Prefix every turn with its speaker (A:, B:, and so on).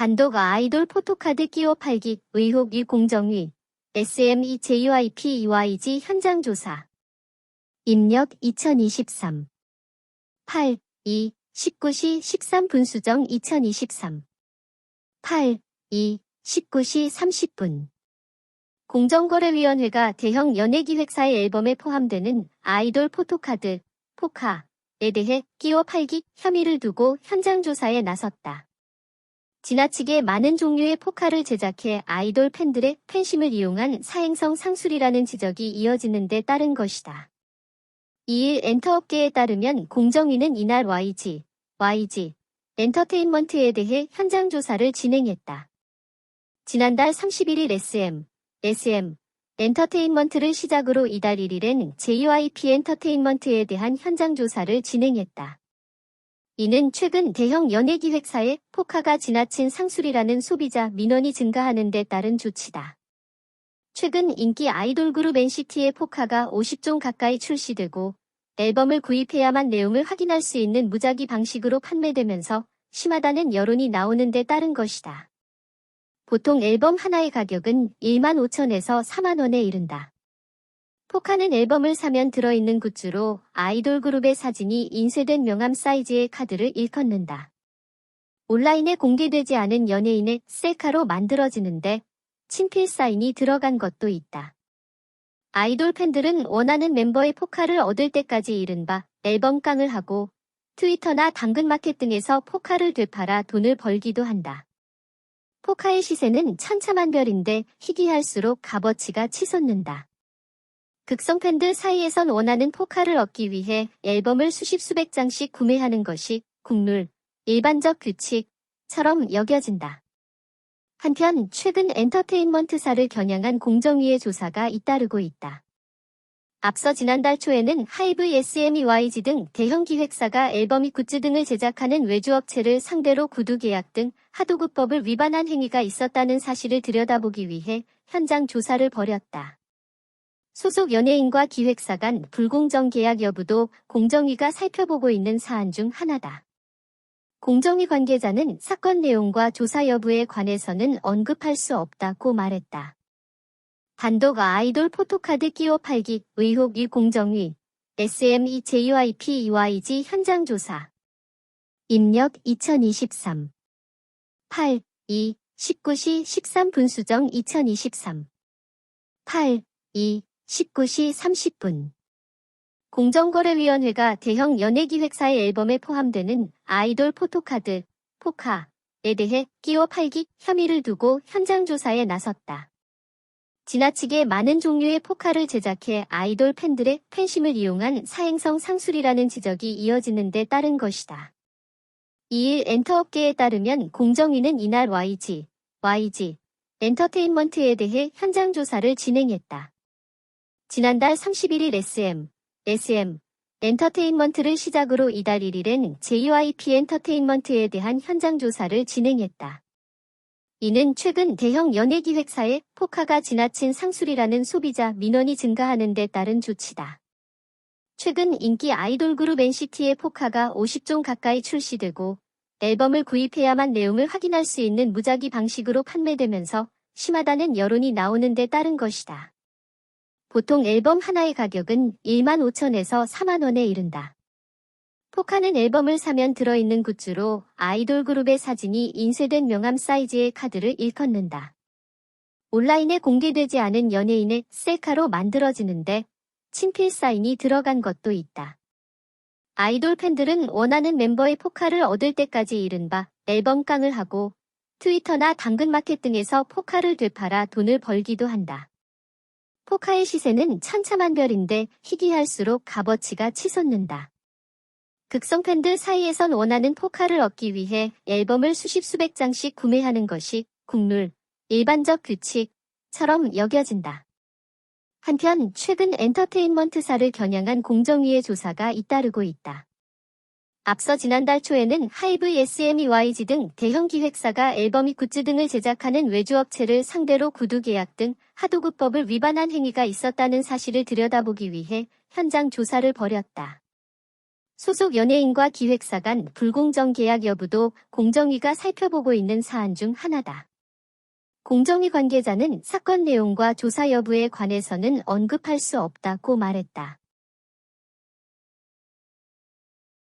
A: 단독 아이돌 포토카드 끼워 팔기 의혹 이 공정위 SME JYP EYG 현장 조사. 입력 2023 8 2 19시 13분 수정 2023 8 2 19시 30분. 공정거래위원회가 대형 연예기획사의 앨범에 포함되는 아이돌 포토카드, 포카에 대해 끼워 팔기 혐의를 두고 현장 조사에 나섰다. 지나치게 많은 종류의 포카를 제작해 아이돌 팬들의 팬심을 이용한 사행성 상술이라는 지적이 이어지는 데 따른 것이다. 이일 엔터업계에 따르면 공정위는 이날 YG, YG, 엔터테인먼트에 대해 현장 조사를 진행했다. 지난달 31일 SM, SM, 엔터테인먼트를 시작으로 이달 1일엔 JYP 엔터테인먼트에 대한 현장 조사를 진행했다. 이는 최근 대형 연예기획사의 포카가 지나친 상술이라는 소비자 민원이 증가하는 데 따른 조치다. 최근 인기 아이돌 그룹 NCT의 포카가 50종 가까이 출시되고 앨범을 구입해야만 내용을 확인할 수 있는 무작위 방식으로 판매되면서 심하다는 여론이 나오는 데 따른 것이다. 보통 앨범 하나의 가격은 1만 5천에서 4만 원에 이른다. 포카는 앨범을 사면 들어있는 굿즈로 아이돌 그룹의 사진이 인쇄된 명함 사이즈의 카드를 일컫는다. 온라인에 공개되지 않은 연예인의 셀카로 만들어지는데 친필 사인이 들어간 것도 있다. 아이돌 팬들은 원하는 멤버의 포카를 얻을 때까지 이른바 앨범 깡을 하고 트위터나 당근마켓 등에서 포카를 되팔아 돈을 벌기도 한다. 포카의 시세는 천차만별인데 희귀할수록 값어치가 치솟는다. 극성 팬들 사이에선 원하는 포카를 얻기 위해 앨범을 수십 수백 장씩 구매하는 것이 국룰, 일반적 규칙처럼 여겨진다. 한편 최근 엔터테인먼트사를 겨냥한 공정위의 조사가 잇따르고 있다. 앞서 지난달 초에는 하이브 SMEYG 등 대형 기획사가 앨범 이 굿즈 등을 제작하는 외주업체를 상대로 구두 계약 등 하도급법을 위반한 행위가 있었다는 사실을 들여다보기 위해 현장 조사를 벌였다. 소속 연예인과 기획사 간 불공정 계약 여부도 공정위가 살펴보고 있는 사안 중 하나다. 공정위 관계자는 사건 내용과 조사 여부에 관해서는 언급할 수 없다고 말했다. 단독 아이돌 포토카드 끼워 팔기 의혹 이 공정위 SME JYP EYG 현장 조사 입력 2023 8 2 19시 13분 수정 2023 8 2 19시 30분 공정거래위원회가 대형 연예기획사의 앨범에 포함되는 아이돌 포토카드, 포카에 대해 끼워 팔기 혐의를 두고 현장 조사에 나섰다. 지나치게 많은 종류의 포카를 제작해 아이돌 팬들의 팬심을 이용한 사행성 상술이라는 지적이 이어지는 데 따른 것이다. 이일 엔터업계에 따르면 공정위는 이날 YG, YG, 엔터테인먼트에 대해 현장 조사를 진행했다. 지난달 31일 SM, SM, 엔터테인먼트를 시작으로 이달 1일엔 JYP 엔터테인먼트에 대한 현장 조사를 진행했다. 이는 최근 대형 연예기획사의 포카가 지나친 상술이라는 소비자 민원이 증가하는 데 따른 조치다. 최근 인기 아이돌 그룹 NCT의 포카가 50종 가까이 출시되고 앨범을 구입해야만 내용을 확인할 수 있는 무작위 방식으로 판매되면서 심하다는 여론이 나오는 데 따른 것이다. 보통 앨범 하나의 가격은 1만 5천에서 4만 원에 이른다. 포카는 앨범을 사면 들어있는 굿즈로 아이돌 그룹의 사진이 인쇄된 명함 사이즈의 카드를 일컫는다. 온라인에 공개되지 않은 연예인의 셀카로 만들어지는데 친필 사인이 들어간 것도 있다. 아이돌 팬들은 원하는 멤버의 포카를 얻을 때까지 이른바 앨범 깡을 하고 트위터나 당근마켓 등에서 포카를 되팔아 돈을 벌기도 한다. 포카의 시세는 천차만별인데 희귀할수록 값어치가 치솟는다. 극성 팬들 사이에선 원하는 포카를 얻기 위해 앨범을 수십 수백 장씩 구매하는 것이 국룰, 일반적 규칙처럼 여겨진다. 한편 최근 엔터테인먼트사를 겨냥한 공정위의 조사가 잇따르고 있다. 앞서 지난달 초에는 하이브 SMEYG 등 대형 기획사가 앨범 이 굿즈 등을 제작하는 외주업체를 상대로 구두 계약 등 하도급법을 위반한 행위가 있었다는 사실을 들여다보기 위해 현장 조사를 벌였다. 소속 연예인과 기획사 간 불공정 계약 여부도 공정위가 살펴보고 있는 사안 중 하나다. 공정위 관계자는 사건 내용과 조사 여부에 관해서는 언급할 수 없다고 말했다.